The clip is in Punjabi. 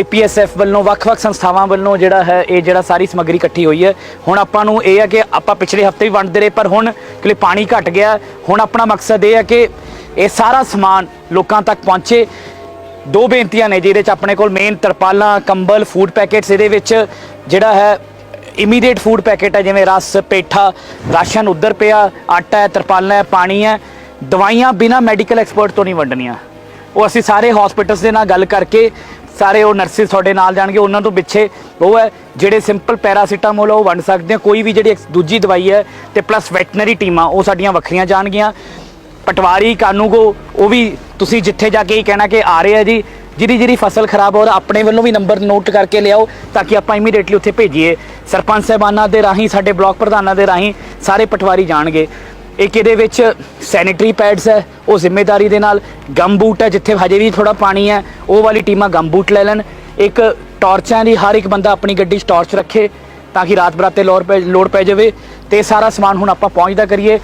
YPSF ਵੱਲੋਂ, ਵੱਖ-ਵੱਖ ਸੰਸਥਾਵਾਂ ਵੱਲੋਂ ਜਿਹੜਾ ਹੈ, ਇਹ ਜਿਹੜਾ ਸਾਰੀ ਸਮੱਗਰੀ ਇਕੱਠੀ ਹੋਈ ਹੈ। ਹੁਣ ਆਪਾਂ ਨੂੰ ਇਹ ਹੈ ਕਿ ਆਪਾਂ ਪਿਛਲੇ ਹਫ਼ਤੇ ਵੀ ਵੰਡਦੇ ਰਹੇ, ਪਰ ਹੁਣ ਕਿ ਪਾਣੀ ਘਟ ਗਿਆ, ਹੁਣ ਆਪਣਾ ਮਕਸਦ ਇਹ ਹੈ ਕਿ ਇਹ ਸਾਰਾ ਸਮਾਨ ਲੋਕਾਂ ਤੱਕ ਪਹੁੰਚੇ। ਦੋ ਬੇਨਤੀਆਂ ਨੇ ਜਿਹਦੇ ਚ ਆਪਣੇ ਕੋਲ ਮੇਨ ਤਰਪਾਲਾਂ, ਕੰਬਲ ਫੂਡ ਪੈਕੇਟਸ ਇਹਦੇ ਵਿੱਚ ਜਿਹੜਾ ਹੈ ਇਮੀਡੀਏਟ ਫੂਡ ਪੈਕੇਟ ਹੈ ਜਿਵੇਂ ਰਸ ਪੇਠਾ ਰਾਸ਼ਨ ਉਧਰ ਪਿਆ ਆਟਾ ਹੈ ਤਰਪਾਲਾਂ ਹੈ ਪਾਣੀ ਹੈ ਦਵਾਈਆਂ ਬਿਨਾ ਮੈਡੀਕਲ ਐਕਸਪਰਟ ਤੋਂ ਨਹੀਂ ਵੰਡਣੀਆਂ। ਉਹ ਅਸੀਂ ਸਾਰੇ ਹਸਪੀਟਲਸ ਦੇ ਨਾਲ ਗੱਲ ਕਰਕੇ ਸਾਰੇ ਉਹ ਨਰਸਿਸ ਤੁਹਾਡੇ ਨਾਲ ਜਾਣਗੇ ਉਹਨਾਂ ਤੋਂ ਪਿੱਛੇ ਉਹ ਹੈ ਜਿਹੜੇ ਸਿੰਪਲ ਪੈਰਾਸੀਟਾਮੋਲ ਆ, ਉਹ ਵੰਡ ਸਕਦੇ ਆ। ਕੋਈ ਵੀ ਜਿਹੜੀ ex- ਦੂਜੀ ਦਵਾਈ ਹੈ ਤੇ ਪਲੱਸ ਵੈਟਨਰੀ ਟੀਮਾਂ ਉਹ ਸਾਡੀਆਂ ਵੱਖਰੀਆਂ ਜਾਣਗੀਆਂ। ਪਟਵਾਰੀ ਕਾਨੂੰਗੋ ਉਹ ਵੀ ਤੁਸੀਂ ਜਿੱਥੇ ਜਾ ਕੇ ਹੀ ਕਹਿਣਾ ਕਿ ਆ ਰਹੇ ਆ ਜੀ ਜਿਹਦੀ ਜਿਹੜੀ ਫਸਲ ਖਰਾਬ ਹੋ ਰਹੀ, ਆਪਣੇ ਵੱਲੋਂ ਵੀ ਨੰਬਰ ਨੋਟ ਕਰਕੇ ਲਿਆਓ ਤਾਂ ਕਿ ਆਪਾਂ ਇਮੀਡੀਏਟਲੀ ਉੱਥੇ ਭੇਜੀਏ। ਸਰਪੰਚ ਸਾਹਿਬਾਨਾਂ ਦੇ ਰਾਹੀਂ, ਸਾਡੇ ਬਲਾਕ ਪ੍ਰਧਾਨਾਂ ਦੇ ਰਾਹੀਂ ਸਾਰੇ ਪਟਵਾਰੀ ਜਾਣਗੇ। ਇੱਕ ਇਹਦੇ ਵਿੱਚ ਸੈਨੀਟਰੀ ਪੈਡਸ ਹੈ, ਉਹ ਜ਼ਿੰਮੇਵਾਰੀ ਦੇ ਨਾਲ ਗਮ ਬੂਟ ਹੈ, ਜਿੱਥੇ ਹਜੇ ਵੀ ਥੋੜਾ ਪਾਣੀ ਹੈ, ਉਹ ਵਾਲੀ ਟੀਮਾਂ ਗਮ ਬੂਟ ਲੈ ਲੈਣ। ਇੱਕ ਟਾਰਚਾਂ ਦੀ ਹਰ ਇੱਕ ਬੰਦਾ ਆਪਣੀ ਗੱਡੀ 'ਚ ਟਾਰਚ ਰੱਖੇ ਤਾਂ ਕਿ ਰਾਤ ਬਰਾਤੇ ਲੋੜ ਪੈ ਲੋੜ ਪੈ ਜਾਵੇ ਤੇ ਸਾਰਾ ਸਮਾਨ ਹੁਣ ਆਪਾਂ ਪਹੁੰਚਦਾ ਕਰੀਏ।